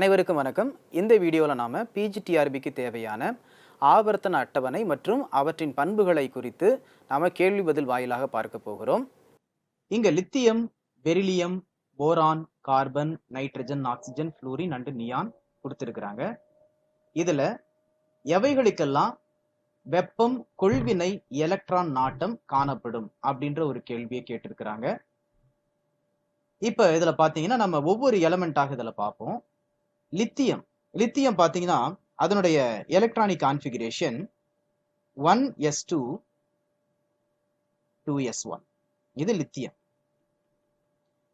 அனைவருக்கும் வணக்கம். இந்த வீடியோவில் நாம் பிஜிடிஆர்பிக்கு தேவையான ஆவர்த்தன அட்டவணை மற்றும் அவற்றின் பண்புகளை குறித்து நாம் கேள்வி பதில் வாயிலாக பார்க்க போகிறோம். இங்கே lithium beryllium boron carbon nitrogen oxygen fluorine and neon கொடுத்துருக்குறாங்க. இதில் எவைகளுக்கெல்லாம் வெப்பம் கொள்வினை எலக்ட்ரான் நாட்டம் காணப்படும் அப்படின்ற ஒரு கேள்வியை கேட்டிருக்கிறாங்க. இப்போ இதில் பார்த்தீங்கன்னா நம்ம ஒவ்வொரு எலமெண்ட்டாக இதில் பார்ப்போம். லித்தியம். லித்தியம் பார்த்தீங்கன்னா அதனுடைய electronic configuration one s two two s one இது லித்தியம்.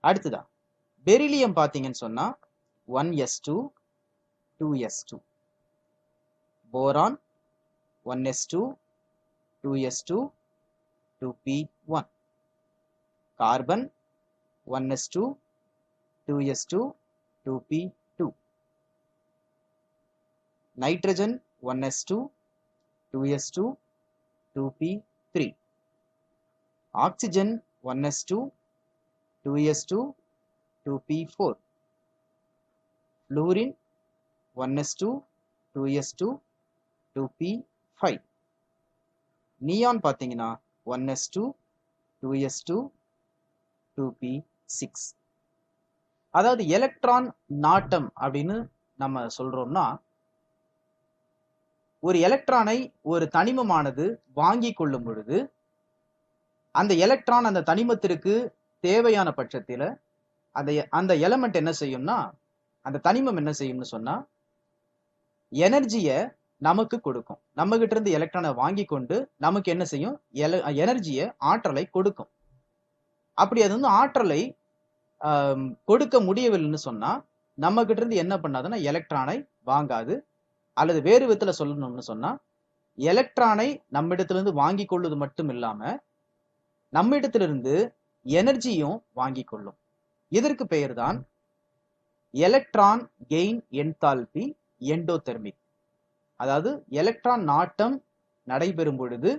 அடுத்ததா பெரிலியம் பார்த்தீங்கன்னு சொன்னால் one s two two s two boron one s two two s two two p one carbon one s two two s two two p nitrogen 1s2 2s2 2p3 oxygen 1s2 2s2 2p4 fluorine 1s2 2s2 2p5 neon பாத்தீங்கன்னா 1s2 2s2 2p6 அதாவது electron நாட்டம் அப்படின்னு நம்ம சொல்றோம்னா ஒரு எலக்ட்ரானை ஒரு தனிமமானது வாங்கி கொள்ளும் பொழுது அந்த எலக்ட்ரான் அந்த தனிமத்திற்கு தேவையான பட்சத்தில் அந்த அந்த எலமெண்ட் என்ன செய்யும்னா அந்த தனிமம் என்ன செய்யும்னு சொன்னா எனர்ஜிய நமக்கு கொடுக்கும். நம்ம கிட்ட இருந்து எலக்ட்ரானை வாங்கி கொண்டு நமக்கு என்ன செய்யும்? எனர்ஜிய ஆற்றலை கொடுக்கும். அப்படி அது வந்து ஆற்றலை கொடுக்க முடியவில்லைன்னு சொன்னா நம்ம கிட்ட இருந்து என்ன பண்ணாதுன்னா எலக்ட்ரானை வாங்காது. அல்லது வேறு விதத்தில் சொல்லணும்னு சொன்னா எலக்ட்ரானை நம்மிடத்திலிருந்து வாங்கி கொள்வது மட்டும் இல்லாம நம்மிடத்திலிருந்து எனர்ஜியும் வாங்கி கொள்ளும். இதற்கு பெயர் தான் எலக்ட்ரான் கெயின் என்தால்பி எண்டோதெர்மிக் அதாவது எலக்ட்ரான் நாட்டம் நடைபெறும் பொழுது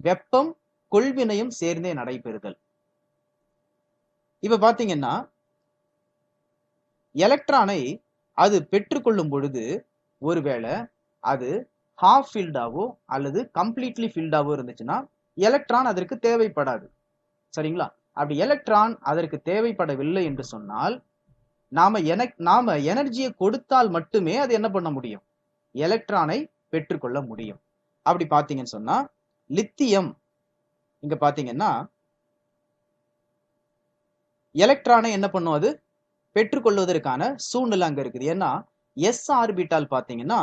வெப்பம் கொள்வினையும் சேர்ந்தே நடைபெறுதல். இப்ப பாத்தீங்கன்னா எலக்ட்ரானை அது பெற்றுக்கொள்ளும் பொழுது ஒருவேளை அது ஹாஃப் ஃபீல்டாவோ அல்லது கம்ப்ளீட்லி ஃபீல்டாவோ இருந்துச்சுன்னா எலக்ட்ரான் அதற்கு தேவைப்படாது. சரிங்களா? அப்படி எலக்ட்ரான் அதற்கு தேவைப்படவில்லை என்று சொன்னால் நாம எனக் நாம எனர்ஜியை கொடுத்தால் மட்டுமே அது என்ன பண்ண முடியும்? எலக்ட்ரானை பெற்றுக்கொள்ள முடியும். அப்படி பார்த்தீங்கன்னு சொன்னா லித்தியம் இங்க பாத்தீங்கன்னா எலக்ட்ரானை என்ன பண்ணும் அது? பெற்றுக்கொள்வதற்கான சூழ்நிலை அங்க இருக்குது. ஏன்னா எஸ் ஆர்பிட்டால் பாத்தீங்கன்னா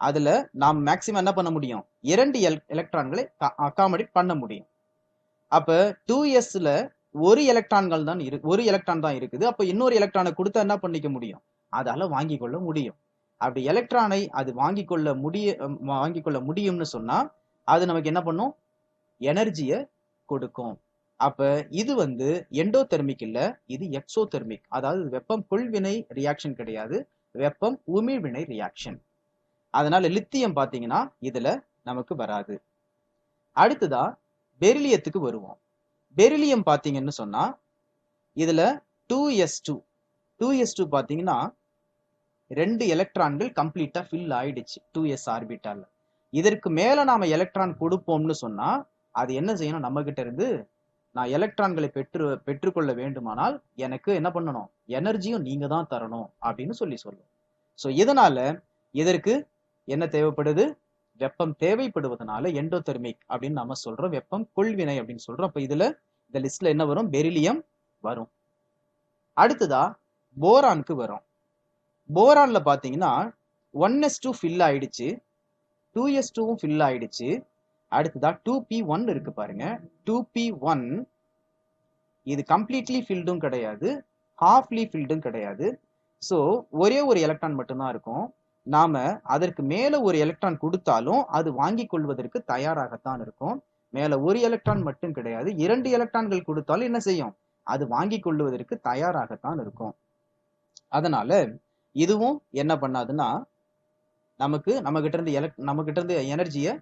அதுல நாம் மேக்சிமம் என்ன பண்ண முடியும்? இரண்டு எலக்ட்ரான்களை அகாமடேட் பண்ண முடியும். அப்ப டூ எஸ்ல ஒரு எலக்ட்ரான்கள் தான் இரு ஒரு எலக்ட்ரான் தான் இருக்குது. அப்ப இன்னொரு எலக்ட்ரானை கொடுத்தா என்ன பண்ணிக்க முடியும்? அதால வாங்கி கொள்ள முடியும். அப்படி எலக்ட்ரானை அது வாங்கி கொள்ள முடிய வாங்கி கொள்ள முடியும்னு சொன்னா அது நமக்கு என்ன பண்ணும்? எனர்ஜிய கொடுக்கும். அப்ப இது வந்து எண்டோதெர்மிக் இல்ல இது எக்ஸோதெர்மிக் அதாவது வெப்பம் கொள்வினை ரியாக்ஷன் கிடையாது. வெப்பம் உமிழ்வினை ரியாக்ஷன் அதனால லித்தியம் பாத்தீங்கன்னா இதுல நமக்கு வராது. அடுத்ததா பெரிலியத்துக்கு வருவோம். பெரிலியம் பார்த்தீங்கன்னு சொன்னா இதுல two s two two s two பாத்தீங்கன்னா ரெண்டு எலக்ட்ரான்கள் கம்ப்ளீட்டா ஃபில் ஆயிடுச்சு டூ எஸ் ஆர்பிட்டால இதற்கு மேல நாம எலக்ட்ரான் கொடுப்போம்னு சொன்னா அது என்ன செய்யணும்? நம்ம கிட்ட இருந்து நான் எலக்ட்ரான்களை பெற்று பெற்றுக்கொள்ள வேண்டுமானால் எனக்கு என்ன பண்ணணும்? எனர்ஜியும் நீங்க தான் தரணும் அப்படின்னு சொல்லி சொல்லும். ஸோ இதனால இதற்கு என்ன தேவைப்படுது? வெப்பம் தேவைப்படுவதனால எண்டோதெர்மிக் அப்படின்னு நம்ம சொல்றோம். வெப்பம் கொள்வினை அப்படின்னு சொல்றோம். அப்போ இதுல இந்த லிஸ்ட்ல என்ன வரும்? பெரிலியம் வரும். அடுத்ததா போரானுக்கு வரும். போரான்ல பாத்தீங்கன்னா ஒன் எஸ் டூ ஃபில் ஆயிடுச்சு. டூ எஸ் டூவும் ஃபில் ஆயிடுச்சு. அடுத்ததா டூ பி ஒன் இருக்கு பாருங்க. டூ பி ஒன் இது கம்ப்ளீட்லி ஃபில்டும் கிடையாது. ஹாஃப்லி ஃபில்டும் கிடையாது. ஸோ ஒரே ஒரு எலக்ட்ரான் மட்டும்தான் இருக்கும். நாம அதற்கு மேல ஒரு எலக்ட்ரான் கொடுத்தாலும் அது வாங்கி கொள்வதற்கு தயாராகத்தான் இருக்கும். மேல ஒரு எலக்ட்ரான் மட்டும் கிடையாது. இரண்டு எலக்ட்ரான்கள் கொடுத்தாலும் என்ன செய்யும்? அது வாங்கி கொள்வதற்கு தயாராகத்தான் இருக்கும். அதனால இதுவும் என்ன பண்ணாதுன்னா நமக்கு நம்ம கிட்ட இருந்து நம்ம கிட்ட இருந்து எனர்ஜியை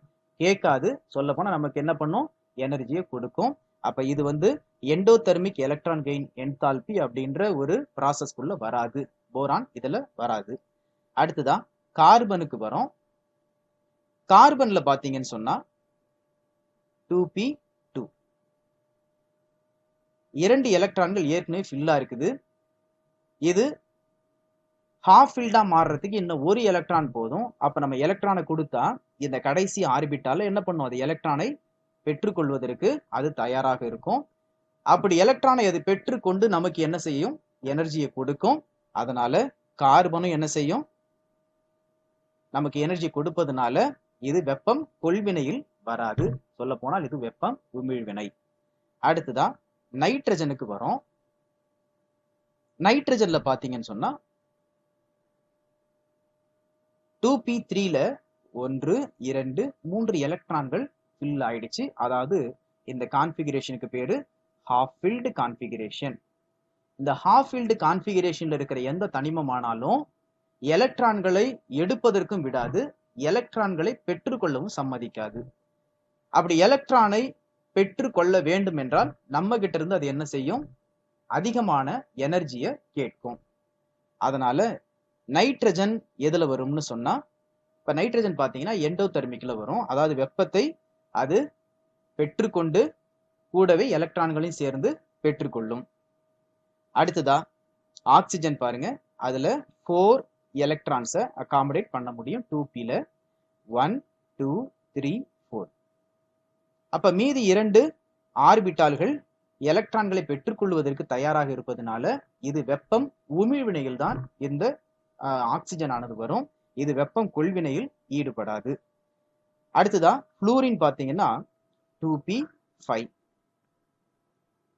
கேட்காது. சொல்ல போனால் நமக்கு என்ன பண்ணும்? எனர்ஜியை கொடுக்கும். அப்ப இது வந்து எண்டோதெர்மிக் எலக்ட்ரான் கெயின் என்தால்பி அப்படின்ற ஒரு ப்ராசஸ்க்குள்ள வராது. போரான் இதில் வராது. அடுத்ததா கார்பனுக்கு வரும். கார்பனில் பார்த்தீங்கன்னு சொன்னா டூ பி டூ இரண்டு எலக்ட்ரான்கள் ஏற்கனவே ஃபில்லாக இருக்குது. இது ஹாஃப் ஃபில்டா மாறுறதுக்கு இன்னும் ஒரு எலக்ட்ரான் போதும். அப்ப நம்ம எலக்ட்ரானை கொடுத்தா இந்த கடைசி ஆர்பிட்டால என்ன பண்ணும்? அது எலக்ட்ரானை பெற்றுக்கொள்வதற்கு அது தயாராக இருக்கும். அப்படி எலக்ட்ரானை அது பெற்றுக்கொண்டு நமக்கு என்ன செய்யும்? எனர்ஜியை கொடுக்கும். அதனால கார்பனும் என்ன செய்யும்? நமக்கு எனர்ஜி கொடுப்பதுனால இது வெப்பம் கொள்வினையில் வராது. சொல்ல போனால் இது வெப்பம் உமிழ்வினை. அடுத்ததா நைட்ரஜனுக்கு வரும். நைட்ரஜன்ல பாத்தீங்கன்னு சொன்னா டூ பி த்ரீல ஒன்று இரண்டு மூன்று எலக்ட்ரான்கள் ஃபில் ஆயிடுச்சு. அதாவது இந்த கான்ஃபிகரேஷனுக்கு பேரு ஹாஃப் ஃபீல்டு கான்ஃபிகரேஷன் இந்த ஹாஃப் ஃபீல்டு கான்ஃபிகரேஷன்ல இருக்கிற எந்த தனிமமானாலும் எலக்ட்ரான்களை எடுப்பதற்கும் விடாது எலக்ட்ரான்களை பெற்றுக்கொள்ளவும் சம்மதிக்காது. அப்படி எலக்ட்ரானை பெற்றுக்கொள்ள வேண்டும் என்றால் நம்ம கிட்ட இருந்து அது என்ன செய்யும்? அதிகமான எனர்ஜியை கேட்கும். அதனால நைட்ரஜன் எதில் வரும்னு சொன்னால் இப்போ நைட்ரஜன் பார்த்தீங்கன்னா எண்டோதெர்மிக்கில் வரும். அதாவது வெப்பத்தை அது பெற்றுக்கொண்டு கூடவே எலக்ட்ரான்களையும் சேர்ந்து பெற்றுக்கொள்ளும். அடுத்ததா ஆக்சிஜன் பாருங்க. அதில் ஃபோர் எலக்ட்ரான்ஸை அகாமடேட் பண்ண முடியும். டூ பில ஒன் டூ த்ரீ ஃபோர் அப்போ மீதி இரண்டு ஆர்பிட்டால்கள் எலக்ட்ரான்களை பெற்றுக்கொள்வதற்கு தயாராக இருப்பதனால இது வெப்பம் உமிழ்வினையில் தான் இந்த ஆக்சிஜன் ஆனது வரும். இது வெப்பம் கொள்வினையில் ஈடுபடாது. அடுத்ததா ஃப்ளூரின் பார்த்தீங்கன்னா two p five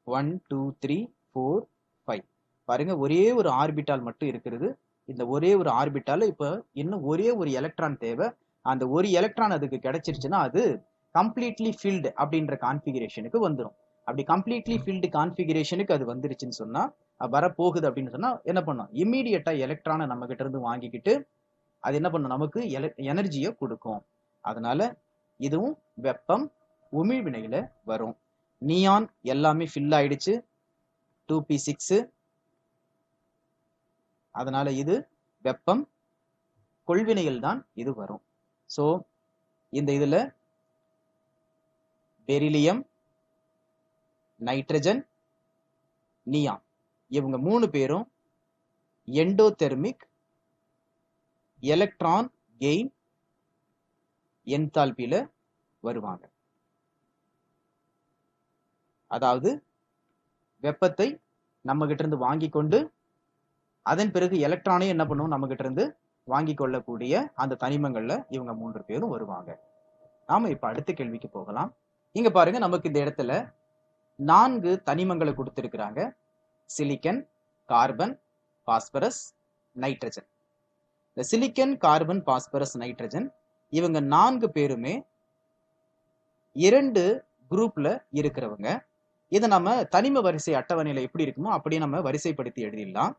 one two three four five பாருங்க ஒரே ஒரு ஆர்பிட்டால் மட்டும் இருக்கிறது. இந்த ஒரே ஒரு ஆர்பிட்டால இப்போ இன்னும் ஒரே ஒரு எலக்ட்ரான் தேவை. அந்த ஒரு எலக்ட்ரான் அதுக்கு கிடைச்சிருச்சுன்னா அது கம்ப்ளீட்லி ஃபில்டு அப்படின்ற கான்ஃபிகரேஷனுக்கு வந்துடும் அப்படி கம்ப்ளீட்லி ஃபில்டு கான்ஃபிகரேஷனுக்கு அது வந்துருச்சுன்னு சொன்னா வரப்போகுது அப்படின்னு சொன்னா என்ன பண்ணும்? இம்மீடியட்டா எலக்ட்ரானை நம்ம கிட்ட இருந்து வாங்கிக்கிட்டு அது என்ன பண்ணும்? நமக்கு எனர்ஜியை கொடுக்கும். அதனால இதுவும் வெப்பம் உமிழ்வினையில வரும். நியான் எல்லாமே ஃபில் ஆயிடுச்சு. டூ பி சிக்ஸ் அதனால இது வெப்பம் கொள்வினையில் தான் இது வரும். ஸோ இந்த இதில் பெரிலியம் நைட்ரஜன் நியான் இவங்க மூணு பேரும் எண்டோதெர்மிக் எலக்ட்ரான் கெயின் என்தால்பியில வருவாங்க. அதாவது வெப்பத்தை நம்ம கிட்ட இருந்து வாங்கி கொண்டு அதன் பிறகு எலக்ட்ரானையும் என்ன பண்ணுவோம் நம்ம கிட்ட இருந்து வாங்கி கொள்ளக்கூடிய அந்த தனிமங்கள்ல இவங்க மூன்று பேரும் வருவாங்க. நாம இப்ப அடுத்த கேள்விக்கு போகலாம். இங்க பாருங்க நமக்கு இந்த இடத்துல நான்கு தனிமங்களை கொடுத்திருக்கிறாங்க. Silicon carbon phosphorus nitrogen. இந்த சிலிக்கன் கார்பன் பாஸ்பரஸ் நைட்ரஜன் இவங்க நான்கு பேருமே இரண்டு குரூப்ல இருக்கிறவங்க. இதை நம்ம தனிம வரிசை அட்டவணையில எப்படி இருக்குமோ அப்படியே நம்ம வரிசைப்படுத்தி எழுதிடலாம்.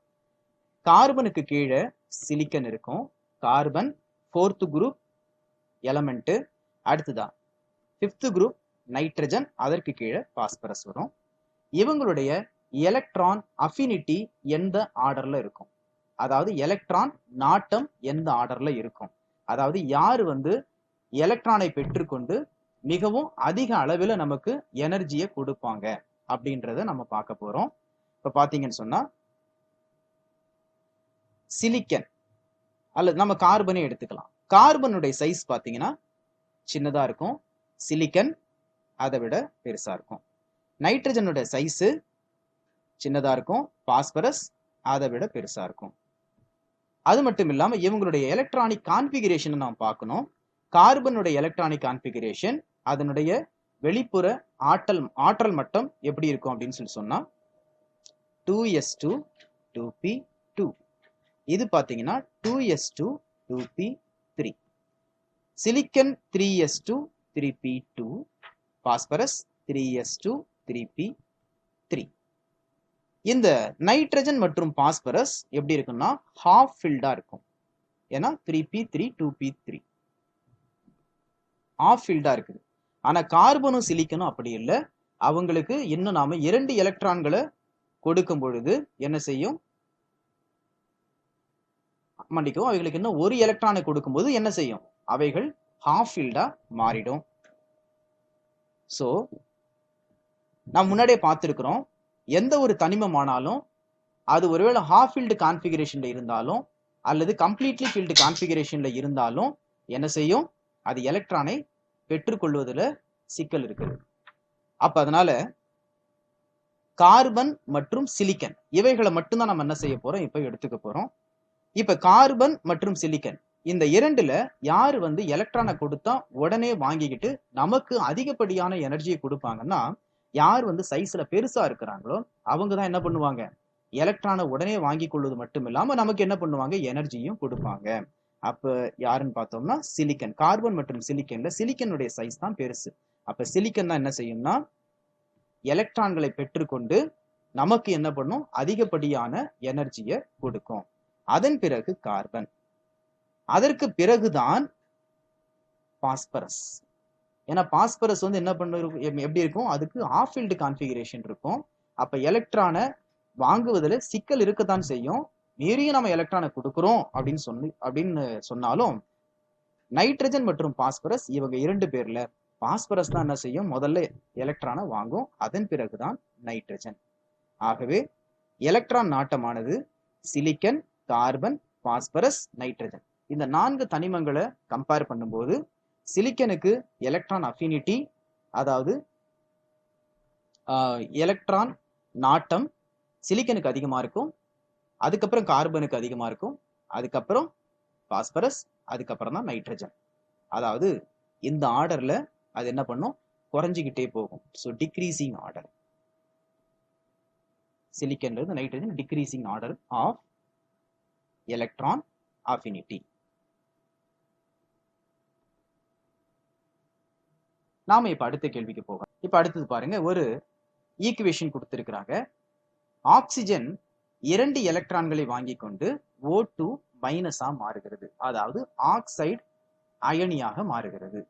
கார்பனுக்கு கீழே சிலிக்கன் இருக்கும். Carbon fourth group element. அடுத்துதான் ஃபிஃப்த் குரூப் நைட்ரஜன் அதற்கு கீழே பாஸ்பரஸ் வரும். இவங்களுடைய எலக்ட்ரான் அஃபினிட்டி எந்த ஆர்டர்ல இருக்கும்? அதாவது எலக்ட்ரான் நாட்டம் எந்த ஆர்டர்ல இருக்கும்? அதாவது யார் வந்து எலக்ட்ரானை பெற்றுக்கொண்டு மிகவும் அதிக அளவில் நமக்கு எனர்ஜியை கொடுப்பாங்க? அப்படின்றத நம்ம பார்க்க போறோம். இப்போ பார்த்தீங்கன்னு சொன்னா சிலிக்கன் அல்லது நம்ம கார்பனே எடுத்துக்கலாம். கார்பனுடைய சைஸ் பார்த்தீங்கன்னா சின்னதா இருக்கும். சிலிக்கன் அதை விட பெருசாக இருக்கும். நைட்ரஜனோட சைஸு சின்னதாக இருக்கும். பாஸ்பரஸ் அதை விட பெருசாக இருக்கும். அது மட்டும் இல்லாமல் இவங்களுடைய எலக்ட்ரானிக் கான்ஃபிகரேஷனை நாம் பார்க்கணும். கார்பனுடைய எலக்ட்ரானிக் கான்ஃபிகரேஷன் அதனுடைய வெளிப்புற ஆற்றல் ஆற்றல் மட்டம் எப்படி இருக்கும் அப்படின்னு சொல்லி சொன்னால் two s two two p two இது பார்த்தீங்கன்னா two s two two p three silicon three s two three p two phosphorus three s two three p three. இந்த நைட்ரஜன் மற்றும் பாஸ்பரஸ் எப்படி இருக்குன்னா ஹாஃப் ஃபில்டா இருக்கும். ஏன்னா three p three two p three. Half ஃபில்டா இருக்குது. ஆனா கார்பனும் சிலிக்கனும் அப்படி இல்லை. அவங்களுக்கு இன்னும் நாம இரண்டு எலக்ட்ரான்களை கொடுக்கும் பொழுது என்ன செய்யும்? மன்னிக்கவும் அவைகளுக்கு இன்னும் ஒரு எலக்ட்ரானை கொடுக்கும்போது என்ன செய்யும்? அவைகள் ஹாஃப் ஃபீல்டா மாறிடும். சோ நாம் முன்னாடியே பார்த்துருக்குறோம் எந்த ஒரு தனிமமானாலும் அது ஒருவேளை ஹாஃப் ஃபீல்டு கான்ஃபிகரேஷனில் இருந்தாலும் அல்லது கம்ப்ளீட்லி ஃபீல்டு கான்ஃபிகரேஷனில் இருந்தாலும் என்ன செய்யும்? அது எலக்ட்ரானை பெற்றுக்கொள்வதில் சிக்கல் இருக்குது. அப்ப அதனால கார்பன் மற்றும் சிலிக்கன் இவைகளை மட்டும்தான் நம்ம என்ன செய்ய போறோம்? இப்போ எடுத்துக்க போறோம். இப்ப கார்பன் மற்றும் சிலிக்கன் இந்த இரண்டுல யார் வந்து எலக்ட்ரானை கொடுத்தா உடனே வாங்கிக்கிட்டு நமக்கு அதிகப்படியான எனர்ஜியை கொடுப்பாங்கன்னா யார் வந்து சைஸ்ல பெருசா இருக்கிறாங்களோ அவங்க தான் என்ன பண்ணுவாங்க? எலக்ட்ரானை உடனே வாங்கி கொள்வது மட்டும் இல்லாம நமக்கு என்ன பண்ணுவாங்க? எனர்ஜியும் கொடுப்பாங்க. அப்ப யாருன்னு பார்த்தோம்னா சிலிக்கன் கார்பன் மற்றும் சிலிக்கன்ல சிலிக்கனுடைய சைஸ் தான் பெருசு. அப்ப சிலிக்கன் தான் என்ன செய்யும்னா எலக்ட்ரான்களை பெற்றுக்கொண்டு நமக்கு என்ன பண்ணும்? அதிகப்படியான எனர்ஜியை கொடுக்கும். அதன் பிறகு கார்பன் அதற்கு பிறகுதான் பாஸ்பரஸ். ஏன்னா பாஸ்பரஸ் வந்து என்ன பண்ண எப்படி இருக்கும்? அதுக்கு ஆஃபீல்டு கான்ஃபிகரேஷன் இருக்கும். அப்ப எலக்ட்ரானை வாங்குவதில் சிக்கல் இருக்கத்தான் செய்யும். மீறியும் நம்ம எலக்ட்ரானை கொடுக்குறோம் அப்படின்னு சொல்லி அப்படின்னு சொன்னாலும் நைட்ரஜன் மற்றும் பாஸ்பரஸ் இவங்க இரண்டு பேர்ல. பாஸ்பரஸ் தான் என்ன செய்யும்? முதல்ல எலக்ட்ரானை வாங்கும். அதன் பிறகுதான் நைட்ரஜன் ஆகவே எலக்ட்ரான் நாட்டமானது சிலிக்கன் கார்பன் பாஸ்பரஸ் நைட்ரஜன் இந்த நான்கு தனிமங்களை கம்பேர் பண்ணும்போது சிலிக்கனுக்கு எலக்ட்ரான் அஃபினிட்டி அதாவது எலக்ட்ரான் நாட்டம் சிலிக்கனுக்கு அதிகமாக இருக்கும் அதுக்கப்புறம் கார்பனுக்கு அதிகமாக இருக்கும் அதுக்கப்புறம் பாஸ்பரஸ் அதுக்கப்புறம் தான் நைட்ரஜன் அதாவது இந்த ஆர்டரில் அது என்ன பண்ணும்? குறைஞ்சிக்கிட்டே போகும். So decreasing order சிலிக்கன்றது nitrogen decreasing order of electron affinity நாம இப்ப அடுத்த கேள்விக்கு போகலாம். இப்ப அடுத்தது பாருங்க ஒரு ஈக்குவேஷன் கொடுத்திருக்கிறாங்க. ஆக்சிஜன் இரண்டு எலக்ட்ரான்களை வாங்கி கொண்டு ஓ டூ மைனஸா மாறுகிறது. அதாவது ஆக்சைடு அயனியாக மாறுகிறது.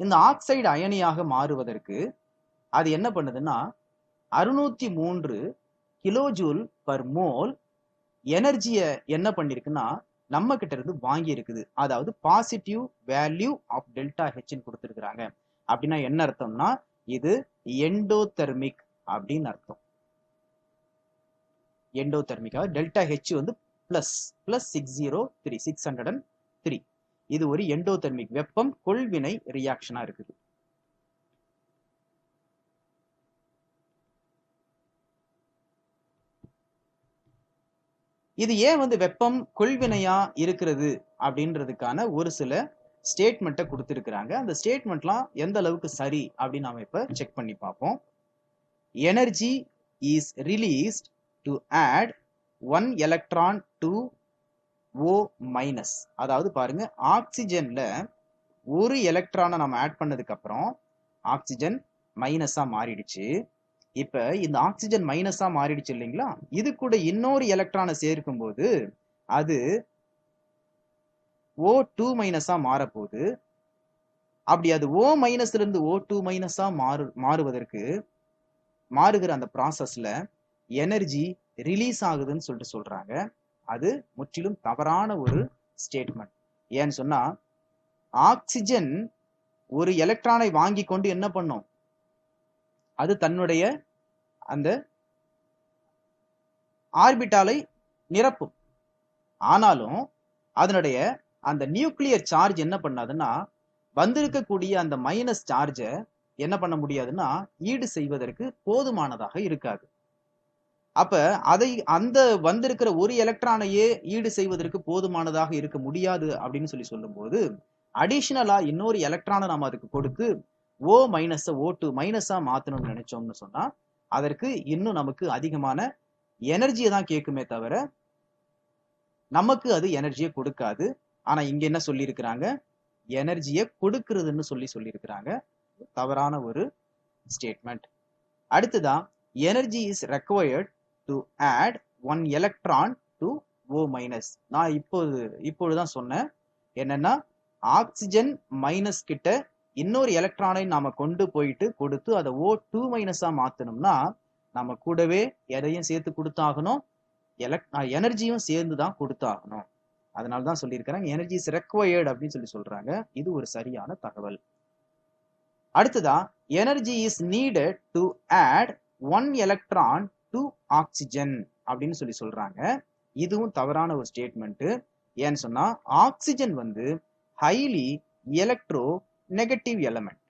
இந்த ஆக்சைடு அயனியாக மாறுவதற்கு அது என்ன பண்ணுதுன்னா அறுநூத்தி மூன்று கிலோஜூல் பர் மோல் எனர்ஜிய என்ன பண்ணிருக்குன்னா நம்ம கிட்ட இருந்து வாங்கி இருக்குது அதாவது பாசிட்டிவ் வேல்யூ ஆஃப் டெல்டா ஹெச்னு கொடுத்துருக்குறாங்க. அப்படின்னா என்ன அர்த்தம்னா இது எண்டோதெர்மிக் அப்படின்னு அர்த்தம். எண்டோதெர்மிக்கா டெல்டா ஹெச் வந்து plus plus six zero three six hundred and three இது ஒரு எண்டோதெர்மிக் வெப்பம் கொள்வினை ரியாக்ஷனா இருக்குது. இது ஏன் வந்து வெப்பம் கொள்வினையா இருக்கிறது அப்படின்றதுக்கான ஒரு சில ஸ்டேட்மெண்ட்டை கொடுத்துருக்குறாங்க. அந்த ஸ்டேட்மெண்ட்லாம் எந்த அளவுக்கு சரி அப்படின்னு நாம் இப்போ செக் பண்ணி பார்ப்போம். Energy is released to add one electron to O minus அதாவது பாருங்க ஆக்சிஜன்ல ஒரு எலக்ட்ரானை நம்ம ஆட் பண்ணதுக்கு அப்புறம் ஆக்சிஜன் மைனஸா மாறிடுச்சு. இப்ப இந்த ஆக்சிஜன் மைனஸா மாறிடுச்சு இல்லைங்களா? இது கூட இன்னொரு எலக்ட்ரானை சேர்க்கும் போது அது ஓ டூ மைனஸா மாறப்போகுது. அப்படி அது ஓ மைனஸ்ல இருந்து ஓ டூ மைனஸா மாறு மாறுவதற்கு மாறுகிற அந்த ப்ராசஸ்ல எனர்ஜி ரிலீஸ் ஆகுதுன்னு சொல்லிட்டு சொல்றாங்க. அது முற்றிலும் தவறான ஒரு ஸ்டேட்மெண்ட் ஏன்னு சொன்னா ஆக்சிஜன் ஒரு எலக்ட்ரானை வாங்கி கொண்டு என்ன பண்ணும்? அது தன்னுடைய அந்த ஆர்பிட்டாலை நிரப்பும். ஆனாலும் அதனுடைய அந்த நியூக்ளியர் சார்ஜ் என்ன பண்ணாதுன்னா வந்திருக்கக்கூடிய அந்த மைனஸ் சார்ஜை என்ன பண்ண முடியாதுன்னா ஈடு செய்வதற்கு போதுமானதாக இருக்காது. அப்ப அதை அந்த வந்திருக்கிற ஒரு எலக்ட்ரானையே ஈடு செய்வதற்கு போதுமானதாக இருக்க முடியாது அப்படின்னு சொல்லி சொல்லும்போது அடிஷனலா இன்னொரு எலக்ட்ரானை நாம அதுக்கு கொடுத்து ஓ மைனஸ ஓ டூ மைனஸா மாத்தணும்னு நினைச்சோம்னு சொன்னா அதற்கு இன்னும் நமக்கு அதிகமான எனர்ஜியை தான் கேட்குமே தவிர நமக்கு அது எனர்ஜியை கொடுக்காது. ஆனா இங்க என்ன சொல்லியிருக்கிறாங்க? எனர்ஜியை கொடுக்கிறதுன்னு சொல்லி சொல்லியிருக்கிறாங்க. தவறான ஒரு ஸ்டேட்மெண்ட் அடுத்ததான் energy is required to add one electron to O minus நான் இப்போது இப்பொழுதுதான் சொன்னேன். என்னன்னா ஆக்சிஜன் மைனஸ் கிட்ட இன்னொரு எலக்ட்ரானை நாம கொண்டு போயிட்டு கொடுத்து அதை ஓ டூ மைனஸா மாத்தணும்னா நம்ம கூடவே எதையும் சேர்த்து கொடுத்தாகணும். எலக்ட் எனர்ஜியும் சேர்ந்து தான் கொடுத்தாகணும். அதனால தான் சொல்லியிருக்கிறாங்க எனர்ஜி இஸ் ரெக்வயர்டு அப்படின்னு சொல்லி சொல்றாங்க. இது ஒரு சரியான தகவல். அடுத்ததா energy is needed to add one electron to oxygen அப்படின்னு சொல்லி சொல்றாங்க. இதுவும் தவறான ஒரு ஸ்டேட்மெண்ட் ஏன்னு சொன்னா ஆக்சிஜன் வந்து ஹைலி எலக்ட்ரோ நெகட்டிவ் எலமெண்ட்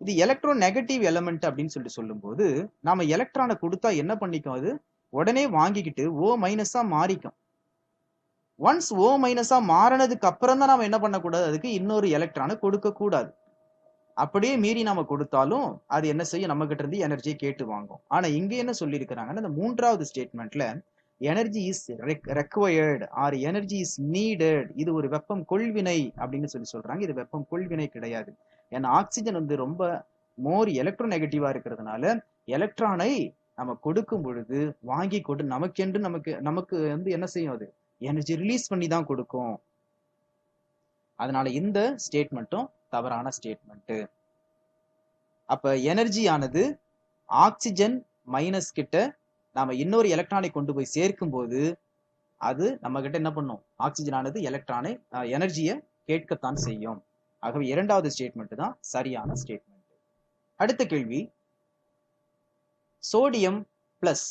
இது எலக்ட்ரோ நெகட்டிவ் எலமெண்ட் அப்படின்னு சொல்லிட்டு சொல்லும்போது நாம எலக்ட்ரானை கொடுத்தா என்ன பண்ணிக்கும் அது? உடனே வாங்கிக்கிட்டு ஓ மைனஸா மாறிக்கும். ஒன்ஸ் ஓ மைனஸா மாறினதுக்கு அப்புறம் தான் நாம என்ன பண்ணக்கூடாது? அதுக்கு இன்னொரு எலக்ட்ரானை கொடுக்க கூடாது அப்படியே மீறி நாம கொடுத்தாலும் அது என்ன செய்யும்? நம்ம கிட்ட இருந்து எனர்ஜியை கேட்டு வாங்கும். ஆனா இங்க என்ன சொல்லியிருக்கிறாங்கன்னா இந்த மூன்றாவது ஸ்டேட்மெண்ட்ல energy is required or energy is needed இது ஒரு வெப்பம் கொள்வினை அப்படின்னு சொல்லி சொல்றாங்க. இது வெப்பம் கொள்வினை கிடையாது. ஏன்னா ஆக்சிஜன் வந்து ரொம்ப மோர் எலக்ட்ரோ நெகட்டிவா இருக்கிறதுனால எலக்ட்ரானை நம்ம கொடுக்கும் பொழுது வாங்கி கொண்டு நமக்கென்று நமக்கு நமக்கு வந்து என்ன செய்யும் அது? எனர்ஜி ரிலீஸ் பண்ணி தான் கொடுக்கும். அதனால இந்த ஸ்டேட்மெண்ட்டும் தவறான ஸ்டேட்மெண்ட்டு அப்ப எனர்ஜி ஆனது ஆக்சிஜன் மைனஸ் கிட்ட நாம இன்னொரு எலக்ட்ரானை கொண்டு போய் சேர்க்கும் போது அது நம்ம கிட்ட என்ன பண்ணும்? ஆக்சிஜன் ஆனது எலக்ட்ரானை எனர்ஜியை கேட்கத்தான் செய்யும். ஆகவே இரண்டாவது ஸ்டேட்மெண்ட் தான் சரியான ஸ்டேட்மெண்ட் அடுத்த கேள்வி சோடியம் பிளஸ்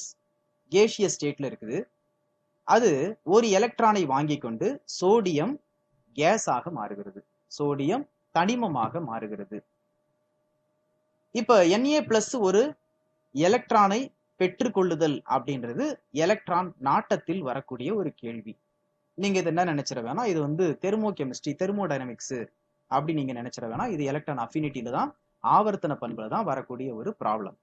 கேஷிய ஸ்டேட்ல இருக்குது. அது ஒரு எலக்ட்ரானை வாங்கி கொண்டு சோடியம் கேஸாக மாறுகிறது. சோடியம் தனிமமாக மாறுகிறது. இப்ப என்ஏ பிளஸ் ஒரு எலக்ட்ரானை பெற்றுக்கொள்ளுதல் அப்படின்றது எலக்ட்ரான் நாட்டத்தில் வரக்கூடிய ஒரு கேள்வி. நீங்க இது என்ன நினைச்சிட வேணாம்? இது வந்து தெர்மோ கெமிஸ்ட்ரி தெர்மோடைனமிக்ஸ் அப்படி நீங்க நினைச்சிட வேணாம். இது எலக்ட்ரான் அஃபினிட்டியில தான் ஆவர்த்தன பண்புல தான் வரக்கூடிய ஒரு ப்ராப்ளம்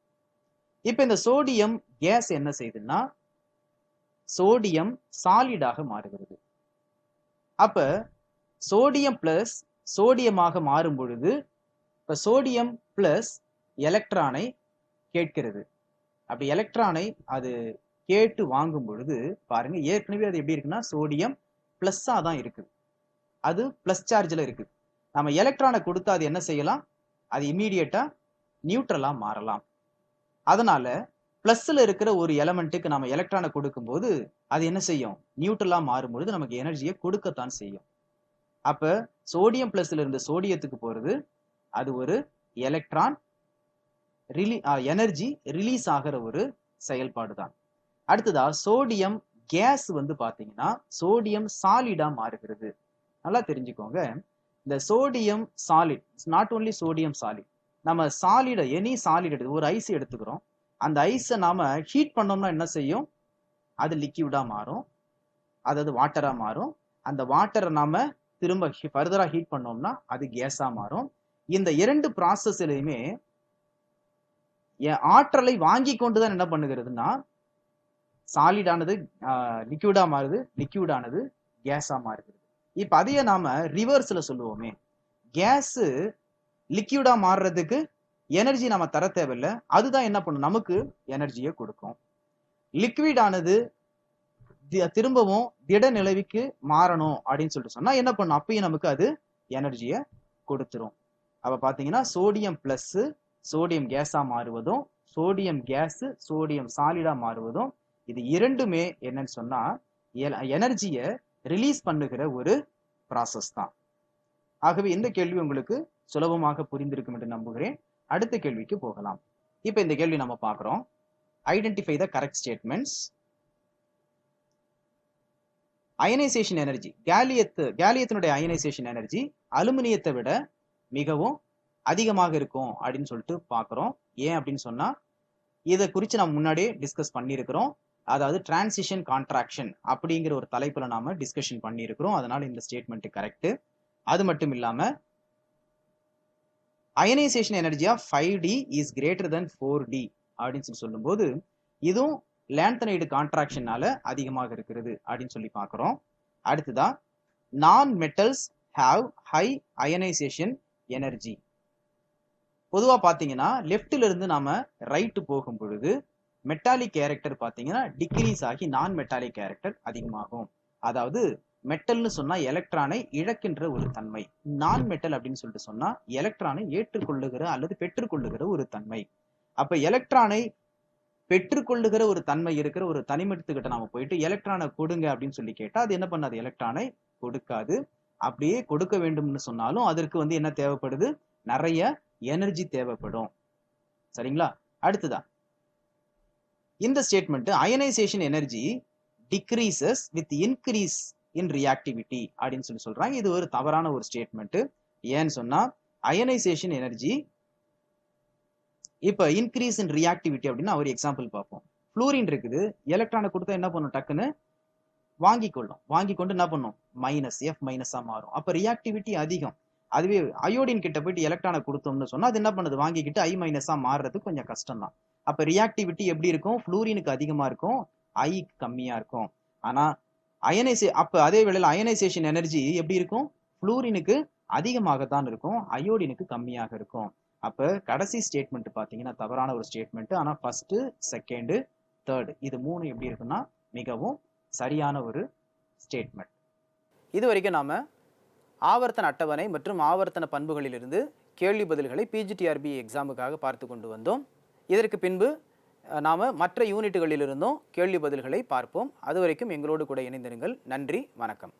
இப்ப இந்த சோடியம் கேஸ் என்ன செய்யுதுன்னா சோடியம் சாலிடாக மாறுகிறது. அப்ப சோடியம் பிளஸ் சோடியமாக மாறும் பொழுது இப்ப சோடியம் பிளஸ் எலக்ட்ரானை கேட்கிறது. அப்படி எலக்ட்ரானை அது கேட்டு வாங்கும் பொழுது பாருங்க ஏற்கனவே அது எப்படி இருக்குன்னா சோடியம் பிளஸ்ஸா தான் இருக்குது. அது பிளஸ் சார்ஜில் இருக்கு நம்ம எலக்ட்ரானை கொடுத்து அது என்ன செய்யலாம்? அது இம்மீடியட்டா நியூட்ரலா மாறலாம். அதனால பிளஸ்ல இருக்கிற ஒரு எலமெண்ட்டுக்கு நம்ம எலக்ட்ரானை கொடுக்கும்போது அது என்ன செய்யும்? நியூட்ரலா மாறும் பொழுது நமக்கு எனர்ஜியை கொடுக்கத்தான் செய்யும். அப்ப சோடியம் பிளஸ்ல இருந்து சோடியத்துக்கு போறது அது ஒரு எலக்ட்ரான் ரிலீ எனர்ஜி ரிலீஸ் ஆகிற ஒரு செயல்பாடு தான். அடுத்ததா சோடியம் கேஸ் வந்து பாத்தீங்கன்னா சோடியம் சாலிடா மாறுகிறது. நல்லா தெரிஞ்சுக்கோங்க. இந்த sodium solid not only sodium solid நம்ம சாலிட எனி சாலிட் எடுத்து ஒரு ஐஸ் எடுத்துக்கிறோம். அந்த ஐஸை நாம ஹீட் பண்ணோம்னா என்ன செய்யும்? அது லிக்யூடா மாறும். அதாவது வாட்டரா மாறும். அந்த வாட்டரை நாம திரும்ப ஃபர்தரா ஹீட் பண்ணோம்னா அது கேஸா மாறும். இந்த இரண்டு ப்ராசஸ்லயுமே ஆற்றலை வாங்கி கொண்டுதான் என்ன பண்ணுகிறதுனா சாலிடானது லிக்யூடா மாறுது லிக்யூடானது கேஸா மாறுகிறது. இப்ப அதையே நாம ரிவர்ஸ்ல சொல்லுவோமே. கேஸ் லிக்யூடா மாறுறதுக்கு எனர்ஜி நம்ம தர தேவையில்லை. அதுதான் என்ன பண்ணும்? நமக்கு எனர்ஜியை கொடுக்கும். லிக்விட் ஆனது திரும்பவும் திட நிலவிக்கு மாறணும் அப்படின்னு சொல்லிட்டு சொன்னா என்ன பண்ணும்? அப்பயும் நமக்கு அது எனர்ஜியை கொடுத்துரும். அப்ப பாத்தீங்கன்னா சோடியம் பிளஸ் சோடியம் கேஸா மாறுவதும் சோடியம் கேஸ் சோடியம் சாலிடா மாறுவதும் இது இரண்டுமே என்னன்னு சொன்னா எனர்ஜியை ரிலீஸ் பண்ணுகிற ஒரு ப்ராசஸ் தான். ஆகவே இந்த கேள்வி உங்களுக்கு சுலபமாக புரிந்திருக்கும் என்று நம்புகிறேன். அடுத்த கேள்விக்கு போகலாம். இப்போ இந்த கேள்வி நம்ம பார்க்குறோம். Identify the correct statements ionisation energy கேலியத்து கேலியத்தினுடைய அயனைசேஷன் எனர்ஜி அலுமினியத்தை விட மிகவும் அதிகமாக இருக்கும் அப்படின்னு சொல்லிட்டு பார்க்குறோம். ஏன் அப்படின்னு சொன்னா இதை குறித்து நம்ம முன்னாடியே டிஸ்கஸ் பண்ணியிருக்கிறோம். அதாவது டிரான்சிஷன் கான்ட்ராக்ஷன் அப்படிங்கிற ஒரு தலைப்புல நாம டிஸ்கஷன் பண்ணியிருக்கிறோம். அதனால இந்த ஸ்டேட்மெண்ட் கரெக்ட் அது மட்டும் இல்லாம அயனைசேஷன் எனர்ஜியா five D is greater than four D அப்படின்னு சொல்லி சொல்லும்போது இதுவும் லேந்தனைடு கான்ட்ராக்ஷனால அதிகமாக இருக்கிறது அப்படின்னு சொல்லி பார்க்குறோம். அடுத்ததா non metals have high ionisation energy பொதுவாக பார்த்தீங்கன்னா லெஃப்ட்ல இருந்து நாம ரைட்டு போகும் பொழுது மெட்டாலிக் கேரக்டர் பார்த்தீங்கன்னா டிக்ரீஸ் ஆகி நான் மெட்டாலிக் கேரக்டர் அதிகமாகும். அதாவது மெட்டல்னு சொன்னா எலக்ட்ரானை இழக்கின்ற ஒரு தன்மை. நான் மெட்டல் அப்படின்னு சொல்லிட்டு சொன்னா எலக்ட்ரானை ஏற்றுக்கொள்ளுகிற அல்லது பெற்றுக்கொள்ளுகிற ஒரு தன்மை. அப்ப எலக்ட்ரானை பெற்றுக்கொள்ளுகிற ஒரு தன்மை இருக்கிற ஒரு தனிமத்துக்கிட்ட நாம போயிட்டு எலக்ட்ரானை கொடுங்க அப்படின்னு சொல்லி கேட்டா அது என்ன பண்ணாது? எலக்ட்ரானை கொடுக்காது. அப்படியே கொடுக்க வேண்டும்னு சொன்னாலும் அதற்கு வந்து என்ன தேவைப்படுது? நிறைய எனர்ஜி தேவைப்படும். சரிங்களா? அடுத்ததா. இந்த statement ionisation energy decreases with increase in reactivity அப்படின்னு சொல்லி சொல்றாங்க. இது ஒரு தவறான ஒரு ஸ்டேட்மெண்ட் ஏன்னு சொன்னா அயனைசேஷன் எனர்ஜி இப்ப இன்க்ரீஸ் இன் ரியாக்டிவிட்டி அப்படின்னு ஒரு எக்ஸாம்பிள் பார்ப்போம். ஃப்ளூரின் இருக்குது எலக்ட்ரானை கொடுத்தா என்ன பண்ணும்? டக்குன்னு வாங்கி கொள்ளும். வாங்கி கொண்டு என்ன பண்ணும்? மைனஸ் எஃப் மைனஸா மாறும். அப்ப ரியாக்டிவிட்டி அதிகம். அதுவே அயோடின் கிட்ட போயிட்டு எலக்ட்ரானை கொடுத்தோம்னு சொன்னா அது என்ன பண்ணுது? வாங்கிக்கிட்டு ஐ மைனஸா மாறுறது கொஞ்சம் கஷ்டம் தான் அப்ப ரியாக்டிவிட்டி எப்படி இருக்கும்? ஃப்ளூரினுக்கு அதிகமா இருக்கும் ஐக்கு கம்மியா இருக்கும். ஆனா அயனைசே அப்போ அதே வேளையில் அயனைசேஷன் எனர்ஜி எப்படி இருக்கும்? ஃப்ளூரினுக்கு அதிகமாகத்தான் இருக்கும் அயோடினுக்கு கம்மியாக இருக்கும். அப்போ கடைசி ஸ்டேட்மெண்ட் பார்த்தீங்கன்னா தவறான ஒரு ஸ்டேட்மெண்ட் ஆனால் ஃபர்ஸ்ட் செகண்டு தேர்டு இது மூணு எப்படி இருக்குன்னா மிகவும் சரியான ஒரு ஸ்டேட்மெண்ட் இது வரைக்கும் நாம் ஆவர்த்தன அட்டவணை மற்றும் ஆவர்த்தன பண்புகளிலிருந்து கேள்வி பதில்களை பிஜிடிஆர்பி எக்ஸாமுக்காக பார்த்து கொண்டு வந்தோம். இதற்கு பின்பு நாம் மற்ற யூனிட்டுகளிலிருந்தும் கேள்வி பதில்களை பார்ப்போம். அது வரைக்கும் எங்களோடு கூட இணைந்திருங்கள். நன்றி வணக்கம்.